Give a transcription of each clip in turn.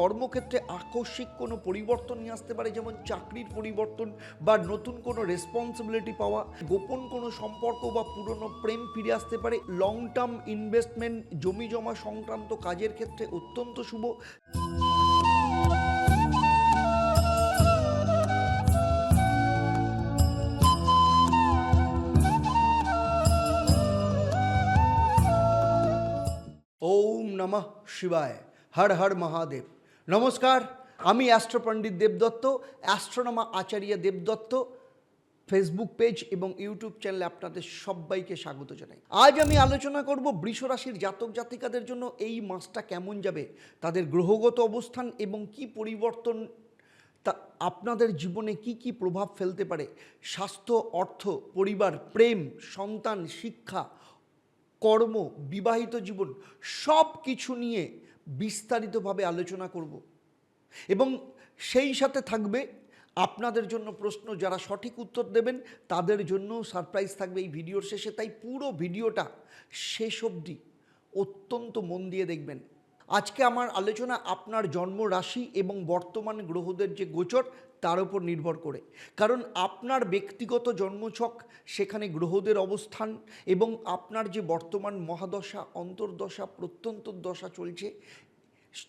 কর্মক্ষেত্রে আকস্মিক কোনো পরিবর্তন নিয়ে আসতে পারে, যেমন চাকরির পরিবর্তন বা নতুন কোনো রেসপন্সিবিলিটি পাওয়া, গোপন কোনো সম্পর্ক বা পুরনো প্রেম ফিরে আসতে পারে লং টার্ম ইনভেস্টমেন্ট জমি জমা সংক্রান্ত কাজের ক্ষেত্রে অত্যন্ত শুভ। ওম নমঃ শিবায়, হর হর মহাদেব। নমস্কার, আমি অ্যাস্ট্রোপণ্ডিত দেবদত্ত অ্যাস্ট্রোনমা আচার্য দেবদত্ত ফেসবুক পেজ এবং ইউটিউব চ্যানেলে আপনাদের সবাইকে স্বাগত জানাই। আজ আমি আলোচনা করব বৃষ রাশির জাতক জাতিকাদের জন্য এই মাসটা কেমন যাবে, তাদের গ্রহগত অবস্থান এবং কি পরিবর্তন তা আপনাদের জীবনে কি কি প্রভাব ফেলতে পারে, স্বাস্থ্য, অর্থ, পরিবার, প্রেম, সন্তান, শিক্ষা, কর্ম, বিবাহিত জীবন সব কিছু নিয়ে বিস্তারিতভাবে আলোচনা করব। এবং সেই সাথে থাকবে আপনাদের জন্য প্রশ্ন, যারা সঠিক উত্তর দেবেন, তাদের জন্য সারপ্রাইজ থাকবে এই ভিডিওর শেষে। তাই পুরো ভিডিওটা শেষ অবধি অত্যন্ত মন দিয়ে দেখবেন। আজকে আমার আলোচনা আপনার জন্ম রাশি এবং বর্তমান গ্রহদের যে গোচর তার উপর নির্ভর করে। কারণ আপনার ব্যক্তিগত জন্মছক, সেখানে গ্রহদের অবস্থান এবং আপনার যে বর্তমান মহাদশা, অন্তর্দশা প্রত্যন্তর দশা চলছে,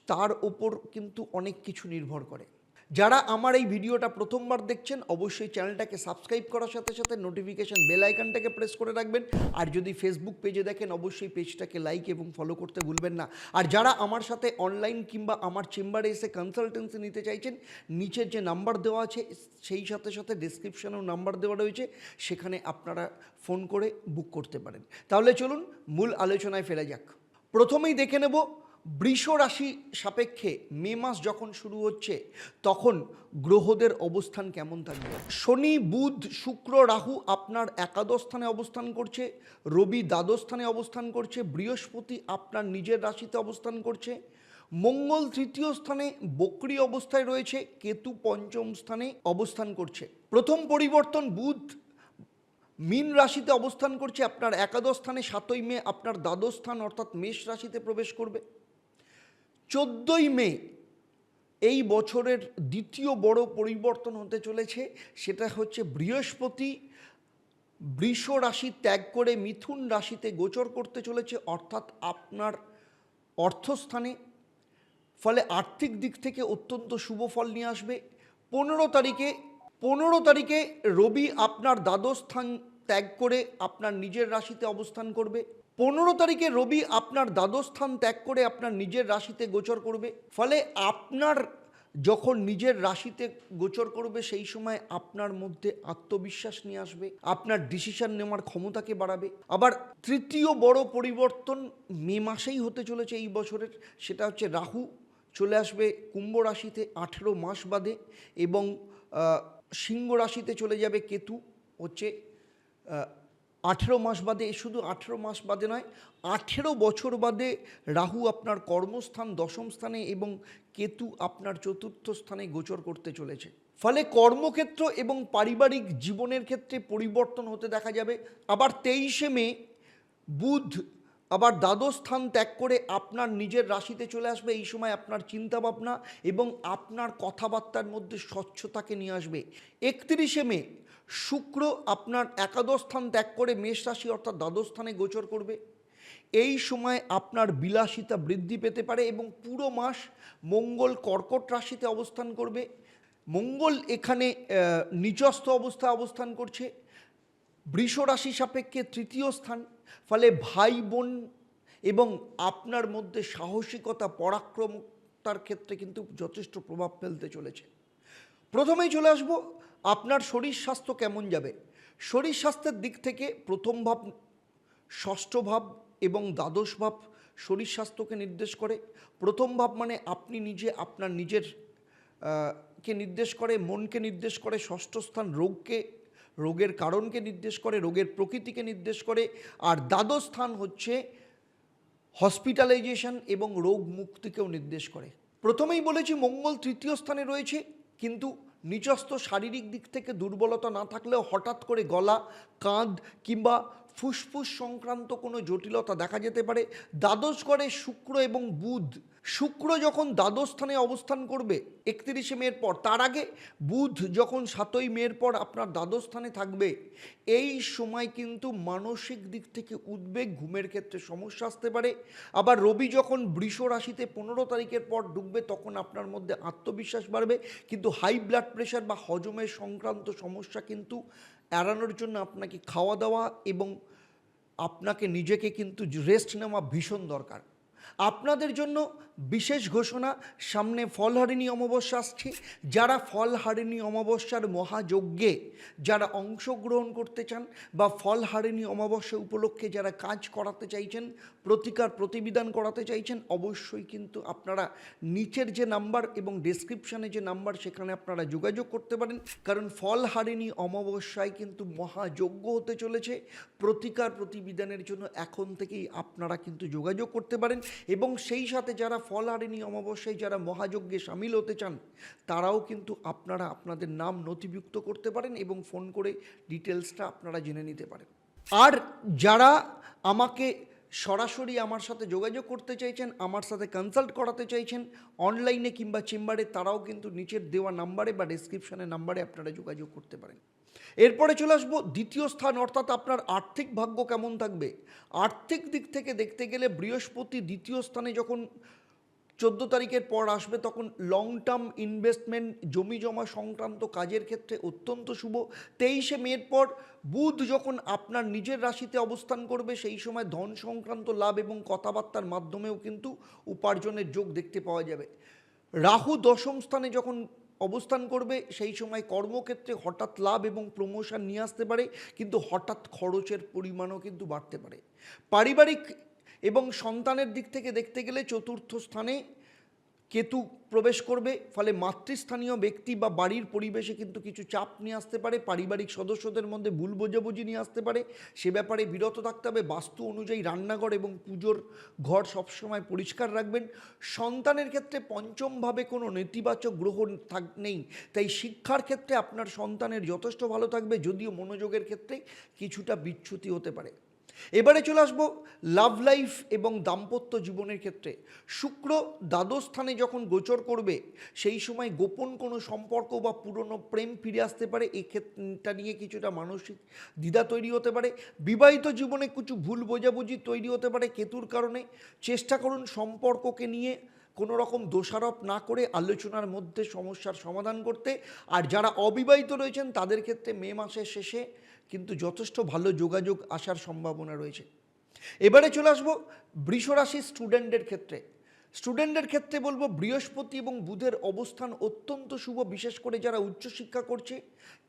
তার ওপর কিন্তু অনেক কিছু নির্ভর করে। যারা আমার এই ভিডিওটা প্রথমবার দেখছেন, অবশ্যই চ্যানেলটাকে সাবস্ক্রাইব করার সাথে সাথে নোটিফিকেশন বেল আইকনটাকে প্রেস করে রাখবেন। আর যদি ফেসবুক পেজে দেখেন, অবশ্যই পেজটাকে লাইক এবং ফলো করতে ভুলবেন না। আর যারা আমার সাথে অনলাইন কিংবা আমার চেম্বারে এসে কনসালটেন্সি নিতে চাইছেন, নিচের যে নাম্বার দেওয়া আছে, সেই সাথে সাথে ডিসক্রিপশনেও নাম্বার দেওয়া রয়েছে, সেখানে আপনারা ফোন করে বুক করতে পারেন। তাহলে চলুন, মূল আলোচনায় ফেরা যাক। প্রথমেই দেখে নেব বৃষ রাশি সাপেক্ষে মে মাস যখন শুরু হচ্ছে, তখন গ্রহদের অবস্থান কেমন থাকবে? শনি, বুধ, শুক্র, রাহু আপনার একাদশ স্থানে অবস্থান করছে, রবি দ্বাদশ স্থানে অবস্থান করছে, বৃহস্পতি আপনার নিজের রাশিতে অবস্থান করছে, মঙ্গল তৃতীয় স্থানে বকরি অবস্থায় রয়েছে, কেতু পঞ্চম স্থানে অবস্থান করছে। প্রথম পরিবর্তন বুধ, মীন রাশিতে অবস্থান করছে, আপনার একাদশ স্থানে সাতই মে, আপনার দ্বাদশ স্থান অর্থাৎ মেষ রাশিতে প্রবেশ করবে। চোদ্দোই মে এই বছরের দ্বিতীয় বড় পরিবর্তন হতে চলেছে। সেটা হচ্ছে বৃহস্পতি, বৃষ রাশি ত্যাগ করে মিথুন রাশিতে গোচর করতে চলেছে, অর্থাৎ আপনার অর্থস্থানে। ফলে আর্থিক দিক থেকে অত্যন্ত শুভ ফল নিয়ে আসবে। পনেরো তারিখে পনেরো তারিখে রবি আপনার দ্বাদশ স্থান ত্যাগ করে আপনার নিজের রাশিতে অবস্থান করবে। পনেরো তারিখে রবি আপনার দ্বাদশ স্থান ত্যাগ করে আপনার নিজের রাশিতে গোচর করবে। ফলে আপনার যখন নিজের রাশিতে গোচর করবে, সেই সময় আপনার মধ্যে আত্মবিশ্বাস নিয়ে আসবে, আপনার ডিসিশন নেওয়ার ক্ষমতাকে বাড়াবে। আবার তৃতীয় বড় পরিবর্তন মে মাসেই হতে চলেছে এই বছরের, সেটা হচ্ছে রাহু চলে আসবে কুম্ভ রাশিতে আঠেরো মাস বাদে এবং সিংহ রাশিতে চলে যাবে কেতু, হচ্ছে আঠেরো মাস বাদে শুধু আঠেরো মাস বাদে নয়, আঠেরো বছর বাদে রাহু আপনার কর্মস্থান দশম স্থানে এবং কেতু আপনার চতুর্থ স্থানে গোচর করতে চলেছে। ফলে কর্মক্ষেত্র এবং পারিবারিক জীবনের ক্ষেত্রে পরিবর্তন হতে দেখা যাবে। আবার তেইশে মে, বুধ আবার দ্বাদশ স্থান ত্যাগ করে আপনার নিজের রাশিতে চলে আসবে, এই সময় আপনার চিন্তাভাবনা এবং আপনার কথাবার্তার মধ্যে স্বচ্ছতাকে নিয়ে আসবে। একত্রিশে মে, শুক্র আপনার একাদশ স্থান ত্যাগ করে মেষ রাশি অর্থাৎ দ্বাদশ স্থানে গোচর করবে। এই সময় আপনার বিলাসিতা বৃদ্ধি পেতে পারে এবং পুরো মাস মঙ্গল কর্কট রাশিতে অবস্থান করবে। মঙ্গল এখানে নিচস্থ অবস্থায় অবস্থান করছে। বৃষ রাশি সাপেক্ষে তৃতীয় স্থান, ফলে ভাই বোন এবং আপনার মধ্যে সাহসিকতা, পরাক্রমতার ক্ষেত্রে কিন্তু যথেষ্ট প্রভাব ফেলতে চলেছে। প্রথমেই চলে আসব, আপনার শরীর স্বাস্থ্য কেমন যাবে? শরীর স্বাস্থ্যের দিক থেকে প্রথম ভাব, ষষ্ঠ ভাব এবং দ্বাদশ ভাব শরীর স্বাস্থ্যকে নির্দেশ করে। প্রথম ভাব মানে আপনি নিজে, আপনার নিজের কে নির্দেশ করে, মনকে নির্দেশ করে, ষষ্ঠ স্থান রোগকে রোগের কারণকে নির্দেশ করে, রোগের প্রকৃতিকে নির্দেশ করে। আর দ্বাদশ স্থান হচ্ছে হসপিটালাইজেশন এবং রোগ মুক্তিকেও নির্দেশ করে। প্রথমেই বলেছি মঙ্গল তৃতীয় স্থানে রয়েছে, কিন্তু নিচস্থ শারীরিক দিক থেকে দুর্বলতা না থাকলেও হঠাৎ করে গলা, কাঁধ কিংবা ফুসফুস সংক্রান্ত কোনো জটিলতা দেখা যেতে পারে। দ্বাদশ ঘরে শুক্র এবং বুধ। শুক্র যখন দ্বাদশ স্থানে অবস্থান করবে একত্রিশে মের পর, তার আগে বুধ যখন সাতই মের পর আপনার দ্বাদশ স্থানে থাকবে, এই সময় কিন্তু মানসিক দিক থেকে উদ্বেগ ঘুমের ক্ষেত্রে সমস্যা আসতে পারে। আবার রবি যখন বৃষ রাশিতে পনেরো তারিখের পর ঢুকবে তখন আপনার মধ্যে আত্মবিশ্বাস বাড়বে। কিন্তু হাই ব্লাড প্রেশার বা হজমের সংক্রান্ত সমস্যা কিন্তু এড়ানোর জন্য আপনাকে খাওয়া দাওয়া এবং আপনাকে নিজেকে কিন্তু রেস্ট নেওয়া ভীষণ দরকার। আপনাদের জন্য বিশেষ ঘোষণা, সামনে ফলহারিণী অমাবস্যা আসছে। যারা ফলহারিণী অমাবস্যার মহাযজ্ঞে যারা অংশগ্রহণ করতে চান বা ফলহারিণী অমাবস্যা উপলক্ষে যারা কাজ করাতে চাইছেন, প্রতিকার প্রতিবিধান করাতে চাইছেন, অবশ্যই কিন্তু আপনারা নিচের যে নাম্বার এবং ডেসক্রিপশানে যে নাম্বার সেখানে আপনারা যোগাযোগ করতে পারেন। কারণ ফলহারিণী অমাবস্যায় কিন্তু মহাযজ্ঞ হতে চলেছে। প্রতিকার প্রতিবিধানের জন্য এখন থেকেই আপনারা কিন্তু যোগাযোগ করতে পারেন। এবং সেই সাথে যারা ফলহারিণী অমাবস্যায় যারা মহাযজ্ঞে সামিল হতে চান, তারাও কিন্তু আপনারা আপনাদের নাম নথিভুক্ত করতে পারেন এবং ফোন করে ডিটেলসটা আপনারা জেনে নিতে পারেন। আর যারা আমাকে সরাসরি আমার সাথে যোগাযোগ করতে চাইছেন, আমার সাথে কনসাল্ট করাতে চাইছেন অনলাইনে কিংবা চেম্বারে তারাও কিন্তু নিচের দেওয়া নাম্বারে বা ডিসক্রিপশানে নাম্বারে আপনারা যোগাযোগ করতে পারেন। এরপরে চলে আসব দ্বিতীয় স্থান, অর্থাৎ আপনার আর্থিক ভাগ্য কেমন থাকবে? আর্থিক দিক থেকে দেখতে গেলে বৃহস্পতি দ্বিতীয় স্থানে যখন চোদ্দ তারিখের পর আসবে, তখন লং টার্ম ইনভেস্টমেন্ট জমি জমা সংক্রান্ত কাজের ক্ষেত্রে অত্যন্ত শুভ। তেইশে মের পর বুধ যখন আপনার নিজের রাশিতে অবস্থান করবে, সেই সময় ধন সংক্রান্ত লাভ এবং কথাবার্তার মাধ্যমেও কিন্তু উপার্জনের যোগ দেখতে পাওয়া যাবে। রাহু দশম স্থানে যখন অবস্থান করবে, সেই সময় কর্মক্ষেত্রে হঠাৎ লাভ এবং প্রমোশন নিয়ে আসতে পারে, কিন্তু হঠাৎ খরচের পরিমাণও কিন্তু বাড়তে পারে। পারিবারিক এবং সন্তানের দিক থেকে দেখতে গেলে চতুর্থ স্থানে কেতু প্রবেশ করবে, ফলে মাতৃস্থানীয় ব্যক্তি বা বাড়ির পরিবেশে কিন্তু কিছু চাপ নিয়ে আসতে পারে, পারিবারিক সদস্যদের মধ্যে ভুল বোঝাবুঝি নিয়ে আসতে পারে। সে ব্যাপারে বিরত থাকতে হবে, বাস্তু অনুযায়ী রান্নাঘর এবং পুজোর ঘর সবসময় পরিষ্কার রাখবেন। সন্তানের ক্ষেত্রে পঞ্চমভাবে কোনো নেতিবাচক গ্রহ থাক, নেই, তাই শিক্ষার ক্ষেত্রে আপনার সন্তানের যথেষ্ট ভালো থাকবে, যদিও মনোযোগের ক্ষেত্রে কিছুটা বিচ্যুতি হতে পারে। এবারে চলে আসব লাভ লাইফ এবং দাম্পত্য জীবনের ক্ষেত্রে। শুক্র দ্বাদশ স্থানে যখন গোচর করবে, সেই সময় গোপন কোনো সম্পর্ক বা পুরনো প্রেম ফিরে আসতে পারে। এই ক্ষেত্রটা নিয়ে কিছুটা মানসিক দ্বিধা তৈরি হতে পারে। বিবাহিত জীবনে কিছু ভুল বোঝাবুঝি তৈরি হতে পারে কেতুর কারণে। চেষ্টা করুন সম্পর্ককে নিয়ে কোনো রকম দোষারোপ না করে আলোচনার মধ্যে সমস্যার সমাধান করতে। আর যারা অবিবাহিত রয়েছেন, তাদের ক্ষেত্রে মে মাসের শেষে কিন্তু যথেষ্ট ভালো যোগাযোগ আসার সম্ভাবনা রয়েছে। এবারে চলে আসব বৃষরাশি স্টুডেন্টদের ক্ষেত্রে। স্টুডেন্টদের ক্ষেত্রে বলব বৃহস্পতি এবং বুধের অবস্থান অত্যন্ত শুভ, বিশেষ করে যারা উচ্চশিক্ষা করছে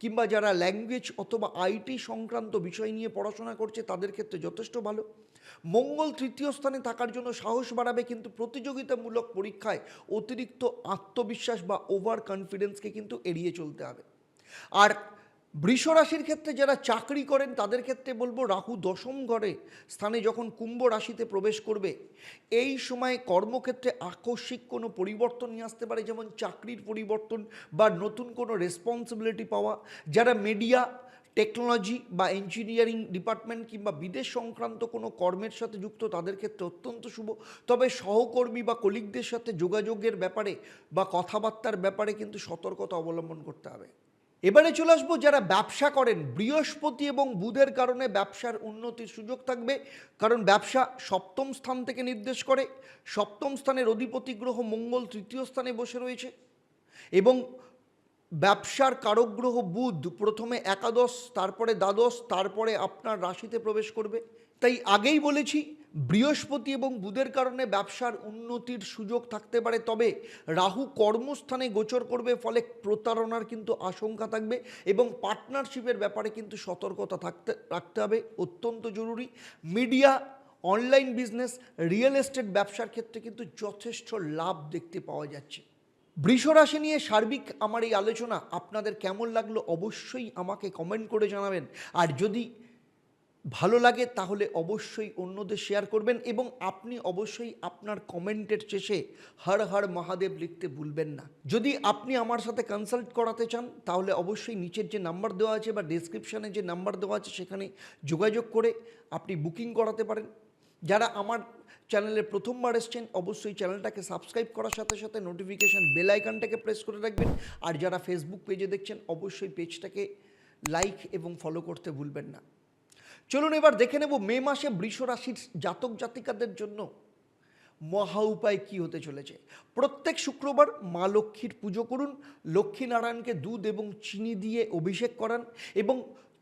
কিংবা যারা ল্যাঙ্গুয়েজ অথবা আইটি সংক্রান্ত বিষয় নিয়ে পড়াশোনা করছে, তাদের ক্ষেত্রে যথেষ্ট ভালো। মঙ্গল তৃতীয় স্থানে থাকার জন্য সাহস বাড়াবে, কিন্তু প্রতিযোগিতামূলক পরীক্ষায় অতিরিক্ত আত্মবিশ্বাস বা ওভার কনফিডেন্সকে কিন্তু এড়িয়ে চলতে হবে। আর বৃষ রাশির ক্ষেত্রে যারা চাকরি করেন, তাদের ক্ষেত্রে বলব রাহু দশম ঘরে স্থানে যখন কুম্ভ রাশিতে প্রবেশ করবে, এই সময় কর্মক্ষেত্রে আকস্মিক কোনো পরিবর্তন নিয়ে আসতে পারে, যেমন চাকরির পরিবর্তন বা নতুন কোনো রেসপন্সিবিলিটি পাওয়া। যারা মিডিয়া টেকনোলজি বা ইঞ্জিনিয়ারিং ডিপার্টমেন্ট কিংবা বিদেশ সংক্রান্ত কোনো কর্মের সাথে যুক্ত, তাদের ক্ষেত্রে অত্যন্ত শুভ। তবে সহকর্মী বা কলিগদের সাথে যোগাযোগের ব্যাপারে বা কথাবার্তার ব্যাপারে কিন্তু সতর্কতা অবলম্বন করতে হবে। এবারে চলে আসব যারা ব্যবসা করেন, বৃহস্পতি এবং বুধের কারণে ব্যবসার উন্নতির সুযোগ থাকবে। কারণ ব্যবসা সপ্তম স্থান থেকে নির্দেশ করে। সপ্তম স্থানের অধিপতি গ্রহ মঙ্গল তৃতীয় স্থানে বসে রয়েছে। এবং ব্যবসার কারকগ্রহ বুধ, প্রথমে একাদশ, তারপরে দ্বাদশ, তারপরে আপনার রাশিতে প্রবেশ করবে। তাই আগেই বলেছি বৃহস্পতি এবং বুধের কারণে ব্যবসার উন্নতির সুযোগ থাকতে পারে, তবে রাহু কর্মস্থানে গোচর করবে, ফলে প্রতারণার কিন্তু আশঙ্কা থাকবে এবং পার্টনারশিপের ব্যাপারে কিন্তু সতর্কতা থাকতে, রাখতে হবে, অত্যন্ত জরুরি। Media, online business, real estate ব্যবসার ক্ষেত্রে কিন্তু যথেষ্ট লাভ দেখতে পাওয়া যাচ্ছে। বৃষ রাশি নিয়ে সার্বিক আমার এই আলোচনা, আপনাদের কেমন লাগল অবশ্যই আমাকে কমেন্ট করে জানাবেন। আর যদি ভালো লাগে, তাহলে অবশ্যই অন্যদের শেয়ার করবেন এবং আপনি অবশ্যই আপনার কমেন্টের শেষে হর হর মহাদেব লিখতে ভুলবেন না। যদি আপনি আমার সাথে কনসাল্ট করাতে চান, তাহলে অবশ্যই নিচের যে নাম্বার দেওয়া আছে বা ডেসক্রিপশানে যে নাম্বার দেওয়া আছে, সেখানে যোগাযোগ করে আপনি বুকিং করাতে পারেন। যারা আমার চ্যানেলে প্রথমবার এসছেন, অবশ্যই চ্যানেলটাকে সাবস্ক্রাইব করার সাথে সাথে নোটিফিকেশান বেল আইকনটাকে প্রেস করে রাখবেন। আর যারা ফেসবুক পেজে দেখছেন, অবশ্যই পেজটাকে লাইক এবং ফলো করতে ভুলবেন না। চলুন এবার দেখে নেব মে মাসে বৃষ রাশির জাতক জাতিকাদের জন্য মহা উপায় কী হতে চলেছে। প্রত্যেক শুক্রবার মা লক্ষ্মীর পুজো করুন, লক্ষ্মীনারায়ণকে দুধ এবং চিনি দিয়ে অভিষেক করান এবং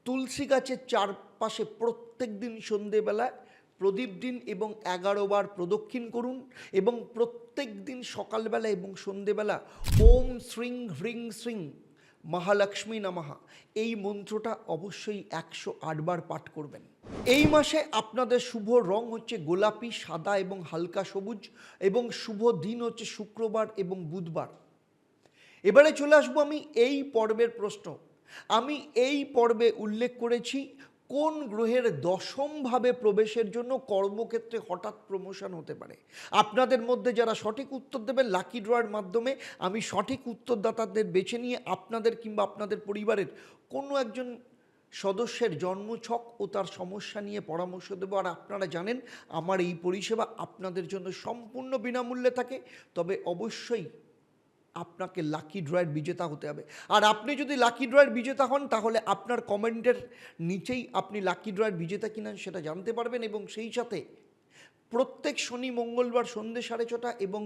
তুলসী গাছের চারপাশে প্রত্যেক দিন সন্ধেবেলায় প্রদীপ দিন এবং এগারো বার প্রদক্ষিণ করুন এবং প্রত্যেক দিন সকালবেলা এবং সন্ধেবেলা ওম শ্রিং হ্রিং শ্রিং মহালক্ষ্মী নামাহা এই মন্ত্রটা অবশ্যই একশো আটবার পাঠ করবেন। এই মাসে আপনাদের শুভ রং হচ্ছে গোলাপি, সাদা এবং হালকা সবুজ এবং শুভ দিন হচ্ছে শুক্রবার এবং বুধবার। এবারে চলে আসব আমি এই পর্বের প্রশ্ন। আমি এই পর্বে উল্লেখ করেছি কোন গ্রহের দশমভাবে প্রবেশের জন্য কর্মক্ষেত্রে হঠাৎ প্রমোশন হতে পারে? আপনাদের মধ্যে যারা সঠিক উত্তর দেবেন লাকি ড্রয়ের মাধ্যমে আমি সঠিক উত্তরদাতাদের বেছে নিয়ে আপনাদের কিংবা আপনাদের পরিবারের কোনো একজন সদস্যের জন্মছক ও তার সমস্যা নিয়ে পরামর্শ দেবো। আর আপনারা জানেন, আমার এই পরিষেবা আপনাদের জন্য সম্পূর্ণ বিনামূল্যে থাকে। তবে অবশ্যই আপনাকে লাকি ড্রয়ের বিজেতা হতে হবে। আর আপনি যদি লাকি ড্রয়ের বিজেতা হন, তাহলে আপনার কমেন্টের নিচেই আপনি লাকি ড্রয়ের বিজেতা কিনা সেটা জানতে পারবেন এবং সেই সাথে প্রত্যেক শনি, মঙ্গলবার সন্ধ্যে সাড়ে ছটা এবং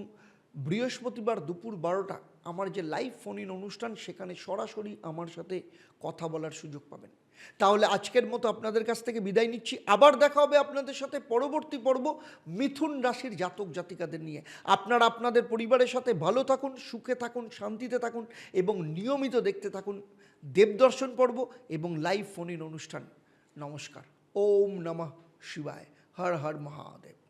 বৃহস্পতিবার দুপুর বারোটা আমার যে লাইভ ফোন ইন অনুষ্ঠান, সেখানে সরাসরি আমার সাথে কথা বলার সুযোগ পাবেন। তাহলে আজকের মতো আপনাদের কাছ থেকে বিদায় নিচ্ছি। আবার দেখা হবে আপনাদের সাথে পরবর্তী পর্ব মিথুন রাশির জাতক জাতিকাদের নিয়ে। আপনারা আপনাদের পরিবারের সাথে ভালো থাকুন, সুখে থাকুন, শান্তিতে থাকুন এবং নিয়মিত দেখতে থাকুন দেবদর্শন পর্ব এবং লাইভ ফোন ইন অনুষ্ঠান। নমস্কার। ওম নমঃ শিবায়। হর হর মহাদেব।